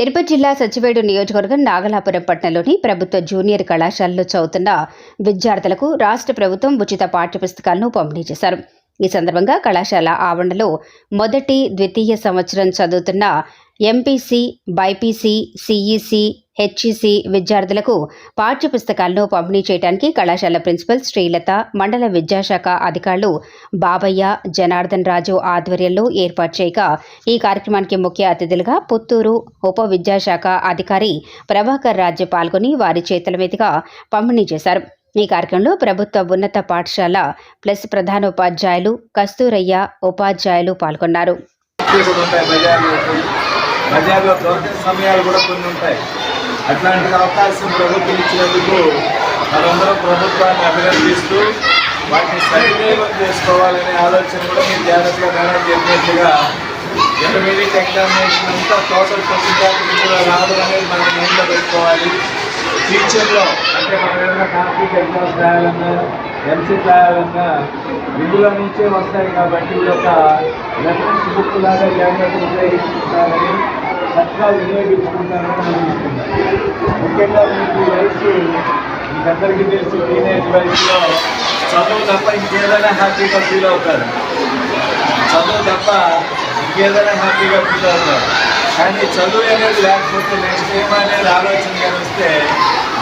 తిరుపతి జిల్లా సచివేడు నియోజకవర్గం నాగలాపురం పట్టణంలోని ప్రభుత్వ జూనియర్ కళాశాలలో చదువుతున్న విద్యార్థులకు రాష్ట్ర ప్రభుత్వం ఉచిత పాఠ్యపుస్తకాలను పంపిణీ చేశారు. ఈ సందర్భంగా కళాశాల ఆవరణలో మొదటి ద్వితీయ సంవత్సరం చదువుతున్న ఎంపీసీ బైపీసీ సిఈసి హెచ్ఈసి విద్యార్థులకు పాఠ్యపుస్తకాలను పంపిణీ చేయడానికి కళాశాల ప్రిన్సిపల్ శ్రీలత మండల విద్యాశాఖ అధికారులు బాబయ్య జనార్దన్ రాజు ఆధ్వర్యంలో ఏర్పాటు చేయగా ఈ కార్యక్రమానికి ముఖ్య అతిథులుగా పుత్తూరు ఉప విద్యాశాఖ అధికారి ప్రభాకర్ రాజు పాల్గొని వారి చేతుల మీదుగా పంపిణీ చేశారు. ఈ కార్యక్రమంలో ప్రభుత్వ ఉన్నత పాఠశాల ప్లస్ ప్రధానోపాధ్యాయులు కస్తూరయ్య ఉపాధ్యాయులు పాల్గొన్నారు. బజార్లో. బజార్లో సమయాలు కూడా కొన్ని ఉంటాయి. అట్లాంటి అవకాశం ప్రభుత్వం ఇచ్చినందుకు మనందరం ప్రభుత్వాన్ని అభినందిస్తూ వాటిని సద్వినియోగం చేసుకోవాలనే ఆలోచన కూడా మీరు జాగ్రత్తగా మేడం చెప్పినట్టుగా ఇంటర్మీడియట్ ఎగ్జామినేషన్ అంతా టోటల్ ట్వంటీ కూడా అనేది మనం మైండ్లో పెట్టుకోవాలి. ఫ్యూచర్లో అంటే మనం ఏదైనా కాంపిటేటివ్ ఎగ్జామ్స్ రాయాలన్నా ఎంసెట్ రాయాలన్నా ఇందులో నుంచే వస్తాయి కాబట్టి ఇది ఒక రెఫరెన్స్ బుక్ లాగా జాగ్రత్తగా ఉపయోగించుకుంటారని చక్కగా వినియోగించుకుంటారని ముఖ్యంగా మీకు ఈ వయసు మీకందరికీ తెలుసు టీనేజ్ వయసులో చదువు తప్ప ఇంకేదైనా హ్యాపీగా ఫీల్ అవుతారు. చదువు తప్ప ఇంకేదైనా హ్యాపీగా ఫీల్ అవుతారు. కానీ చదువు అనేది లేకపోతే నెక్స్ట్ ఏమనేది ఆలోచన కానీ వస్తే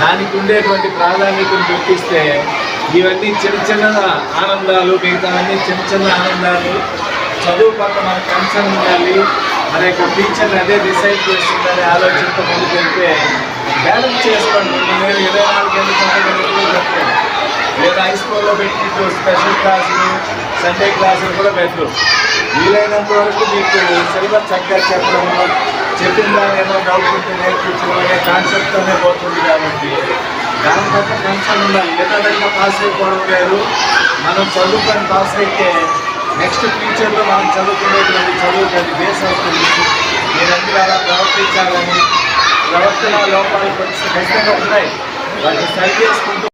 దానికి ఉండేటువంటి ప్రాధాన్యతను గుర్తిస్తే ఇవన్నీ చిన్న చిన్న ఆనందాలు మిగతావన్నీ చిన్న చిన్న ఆనందాలు చదువు పట్ల మన కన్సర్న్ ఉండాలి మన యొక్క టీచర్ అదే డిసైడ్ చేస్తుందనే ఆలోచనతో ముందుకెళ్తే బ్యాలెన్స్ చేసుకోండి. నేను ఇరవై నాలుగు గంటలు చదవగలుగుతూ లేదా హై స్కూల్లో పెట్టినట్టు స్పెషల్ క్లాసులు సండే క్లాసులు కూడా పెట్టు వీలైనంత వరకు మీకు సిలబస్ చక్కగా చెప్పడము చెప్పిన దాని ఏమో డౌట్ ఉంటే నేర్పించడం అనే కాన్సెప్ట్తోనే పోతుంది కాబట్టి దాని పట్ల కన్సర్న్ ఉండాలి. ఏదైనా పాస్ అయిపోవడం లేదు. మనం చదువుకొని పాస్ అయితే నెక్స్ట్ ఫ్యూచర్లో మనం చదువుకునేటువంటి చదువుకి బేస్ అవుతుంది. మీరందరూ అలా ప్రవర్తించాలని ప్రవర్తన లోపాలు కొంచెం ఖచ్చితంగా ఉన్నాయి వాటిని సరి చేసుకుంటూ